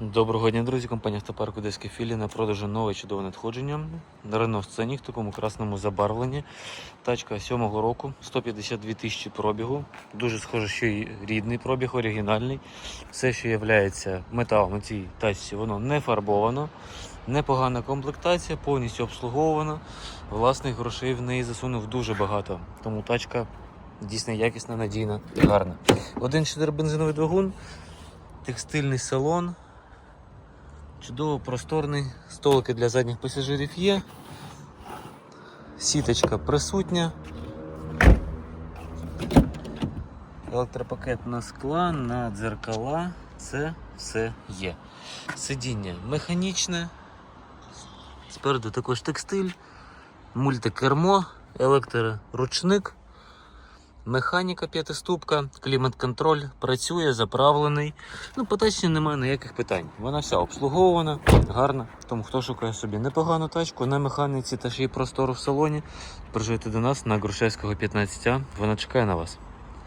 Доброго дня, друзі. Компанія автопарк Одеська філія на продажу нове чудове надходження. Рено Сцені в такому красному забарвленні. Тачка 7-го року, 152 тисячі пробігу. Дуже схоже, що й рідний пробіг, оригінальний. Все, що є металом на цій тачці, воно не фарбовано. Непогана комплектація, повністю обслуговувана. Власних грошей в неї засунув дуже багато. Тому тачка дійсно якісна, надійна і гарна. 1,4 бензиновий двигун, текстильний салон. Чудово просторний, столики для задніх пасажирів є. Сіточка присутня. Електропакет на скла, на дзеркала. Це все є. Сидіння механічне. Спереду також текстиль, мультикермо, електроручник. Механіка п'ятиступка, клімат-контроль працює, заправлений. Ну, по тачці немає ніяких питань. Вона вся обслуговувана, гарна. Тому хто шукає собі непогану тачку на механіці та ще й простору в салоні, приїжджайте до нас на Грушевського 15А. Вона чекає на вас.